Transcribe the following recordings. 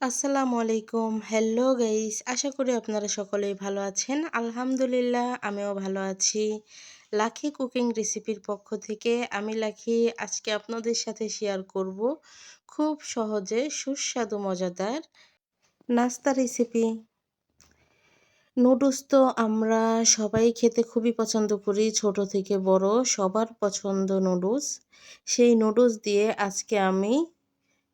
আসসালামু আলাইকুম। Hello guys আশা করি আপনারা সকলেই ভালো আছেন। আলহামদুলিল্লাহ, আমিও ভালো আছি। লাখি কুকিং রেসিপির পক্ষ থেকে আমি লাখি আজকে আপনাদের সাথে শেয়ার করব খুব সহজে সুস্বাদু মজাদার নাস্তা রেসিপি নুডলস তো আমরা সবাই খেতে খুবই পছন্দ করি, ছোট থেকে বড়, সবার পছন্দ নুডলস সেই নুডলস দিয়ে আজকে আমি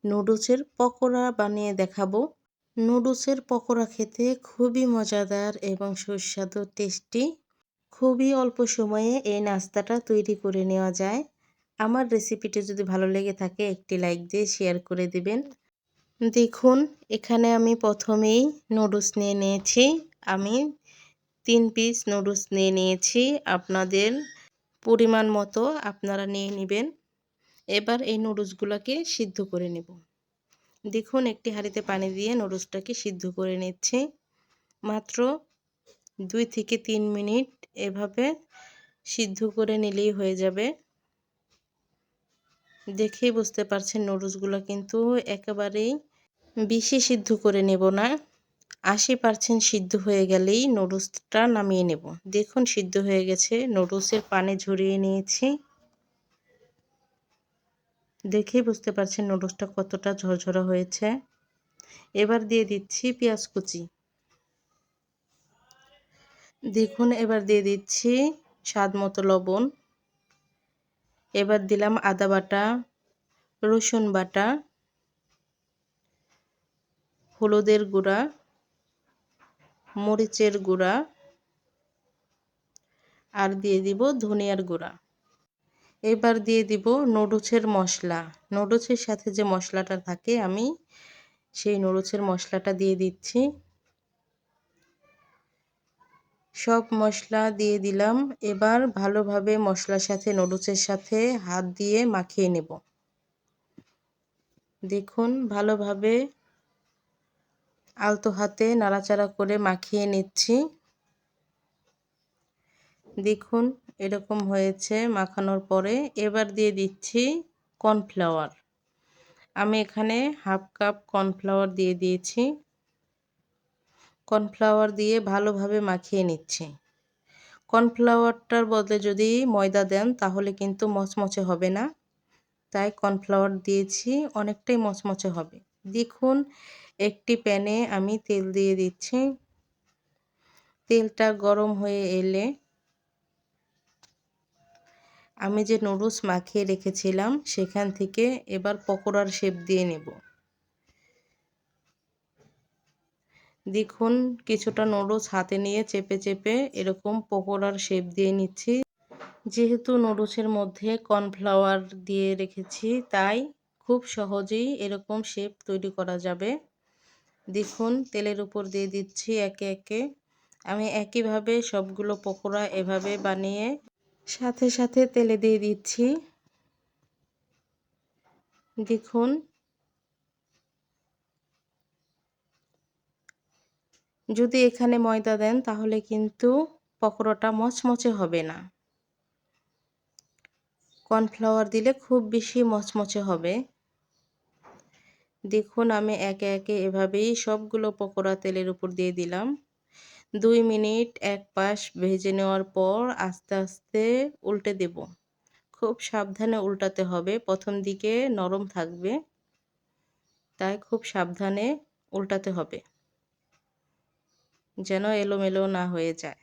নুডলসের পকোড়া বানিয়ে দেখাবো। নুডলসের পকোড়া খেতে খুবই মজাদার এবং সুস্বাদু, টেস্টি। খুবই অল্প সময়ে এই নাস্তাটা তৈরি করে নেওয়া যায়। আমার রেসিপিটি যদি ভালো লেগে থাকে, একটি লাইক দিয়ে শেয়ার করে দিবেন। দেখুন, এখানে আমি প্রথমেই নুডলস নিয়ে নিয়েছি। আমি তিন পিস নুডলস নিয়ে নিয়েছি। আপনাদের পরিমাণ মতো আপনারা নিয়ে নেবেন। এবার এই নুডলসগুলোকে সিদ্ধ করে নেব। দেখুন, একটি হাঁড়িতে পানি দিয়ে নুডলসটাকে সিদ্ধ করে নিচ্ছি। মাত্র দুই থেকে তিন মিনিট এভাবে সিদ্ধ করে নিলেই হয়ে যাবে। দেখেই বুঝতে পারছেন নুডলসগুলো কিন্তু একেবারেই বেশি সিদ্ধ করে নেব না। আশি পার্সেন্ট সিদ্ধ হয়ে গেলেই নুডলসটা নামিয়ে নেব। দেখুন, সিদ্ধ হয়ে গেছে। নুডলসের পানি ঝরিয়ে নিয়েছি। দেখেই বুঝতে পারছেন নুডলসটা কতটা ঝরঝরা হয়েছে। এবার দিয়ে দিচ্ছি পেঁয়াজ কুচি। দেখুন, এবার দিয়ে দিচ্ছি স্বাদ মতো লবণ। এবার দিলাম আদা বাটা, রসুন বাটা, হলুদের গুঁড়া, মরিচের গুঁড়া, আর দিয়ে দিব ধনিয়ার গুঁড়া। এবার দিয়ে দিব নুডলসের মশলা। নুডলসের সাথে যে মশলাটা থাকে, আমি সেই নুডলসের মশলাটা দিয়ে দিচ্ছি। সব মশলা দিয়ে দিলাম। এবার ভালোভাবে মশলার সাথে নুডলসের সাথে হাত দিয়ে মাখিয়ে নেব। দেখুন, ভালোভাবে আলতো হাতে নাড়াচাড়া করে মাখিয়ে নিচ্ছি। দেখুন এরকম হয়েছে মাখানোর পরে। এবার দিয়ে দিচ্ছি কর্নফ্লাওয়ার। আমি এখানে হাফ কাপ কর্নফ্লাওয়ার দিয়ে দিয়েছি। কর্নফ্লাওয়ার দিয়ে ভালোভাবে মাখিয়ে নিচ্ছি। কর্নফ্লাওয়ারটার বদলে যদি ময়দা দেন, তাহলে কিন্তু মচমচে হবে না। তাই কর্নফ্লাওয়ার দিয়েছি, অনেকটাই মচমচে হবে। দেখুন, একটি প্যানে আমি তেল দিয়ে দিচ্ছি। তেলটা গরম হয়ে এলে আমি যে নুডলস মাখিয়ে রেখেছিলাম, সেখান থেকে এবার পকোড়ার শেপ দিয়ে নেব। দেখুন, কিছুটা নুডলস হাতে নিয়ে চেপে চেপে এরকম পকোড়ার শেপ দিয়ে নিচ্ছি। যেহেতু নুডলসের মধ্যে কর্নফ্লাওয়ার দিয়ে রেখেছি, তাই খুব সহজেই এরকম শেপ তৈরি করা যাবে। দেখুন, তেলের উপর দিয়ে দিচ্ছি একে একে। আমি একইভাবে সবগুলো পকোড়া এভাবে বানিয়ে সাথে সাথে তেলে দিয়ে দিচ্ছি। দেখুন। যদি এখানে ময়দা দেন তাহলে কিন্তু পকোড়াটা মচমচে হবে না। কর্নফ্লাওয়ার দিলে খুব বেশি মচমচে হবে। দেখুন আমি একে একে এভাবেই সবগুলো পকোড়া তেলের উপর দিয়ে দিলাম। দুই মিনিট এক পাশ ভেজে নেওয়ার পর আস্তে আস্তে উল্টে দেব। খুব সাবধানে উল্টাতে হবে, প্রথম দিকে নরম থাকবে, তাই খুব সাবধানে উল্টাতে হবে, যেন এলোমেলো না হয়ে যায়।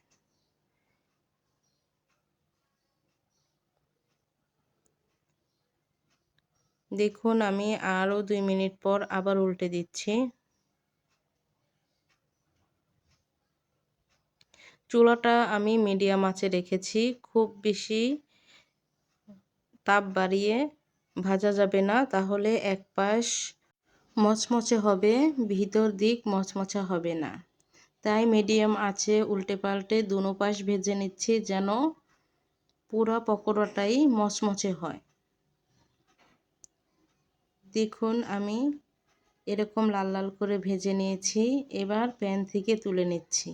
দেখুন, আমি আরও দুই মিনিট পর আবার উল্টে দিচ্ছি। চুলাটা আমি মিডিয়াম আঁচে রেখেছি। খুব বেশি তাপ বাড়িয়ে ভাজা যাবে না। তাহলে এক পাশ মচমচে হবে, ভিতর দিক মচমচা হবে না। তাই মিডিয়াম আছে উল্টে পাল্টে দুনো পাশ ভেজে নিচ্ছি যেন পুরো পকোড়াটাই মচমচে হয়। দেখুন, আমি এরকম লাল লাল করে ভেজে নিয়েছি। এবার প্যান থেকে তুলে নিচ্ছি।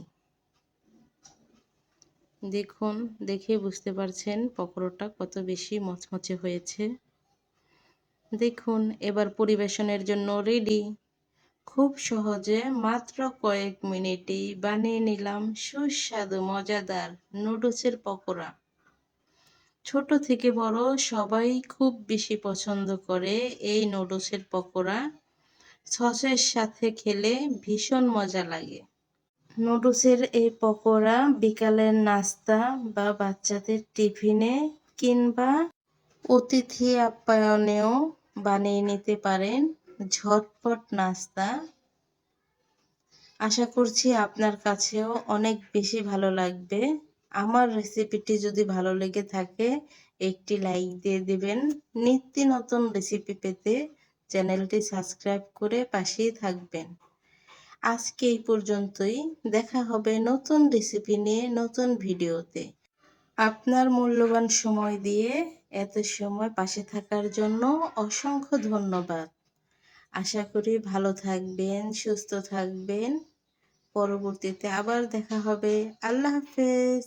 দেখুন, দেখে বুঝতে পারছেন পকোড়াটা কত বেশি মচমচে হয়েছে। দেখুন, এবার পরিবেশনের জন্য রেডি খুব সহজে মাত্র কয়েক মিনিটেই বানিয়ে নিলাম সুস্বাদু, মজাদার নুডলসের পকোড়া। ছোট থেকে বড় সবাই খুব বেশি পছন্দ করে এই নুডলসের পকোড়া। সসের সাথে খেলে ভীষণ মজা লাগে। নুডলসের এই পকোড়া বিকালের নাস্তা বা বাচ্চাদের টিফিনে কিংবা অতিথি আপ্যায়নেও বানিয়ে নিতে পারেন ঝটপট নাস্তা। আশা করছি আপনার কাছেও অনেক বেশি ভালো লাগবে। আমার রেসিপিটি যদি ভালো লেগে থাকে, একটি লাইক দিয়ে দেবেন। নিত্য নতুন রেসিপি পেতে চ্যানেলটি সাবস্ক্রাইব করে পাশেই থাকবেন। আজকে এই পর্যন্তই। দেখা হবে নতুন রেসিপি নিয়ে নতুন ভিডিওতে। আপনার মূল্যবান সময় দিয়ে এত সময় পাশে থাকার জন্য অসংখ্য ধন্যবাদ। আশা করি ভালো থাকবেন, সুস্থ থাকবেন। পরবর্তীতে আবার দেখা হবে। আল্লাহ হাফেজ।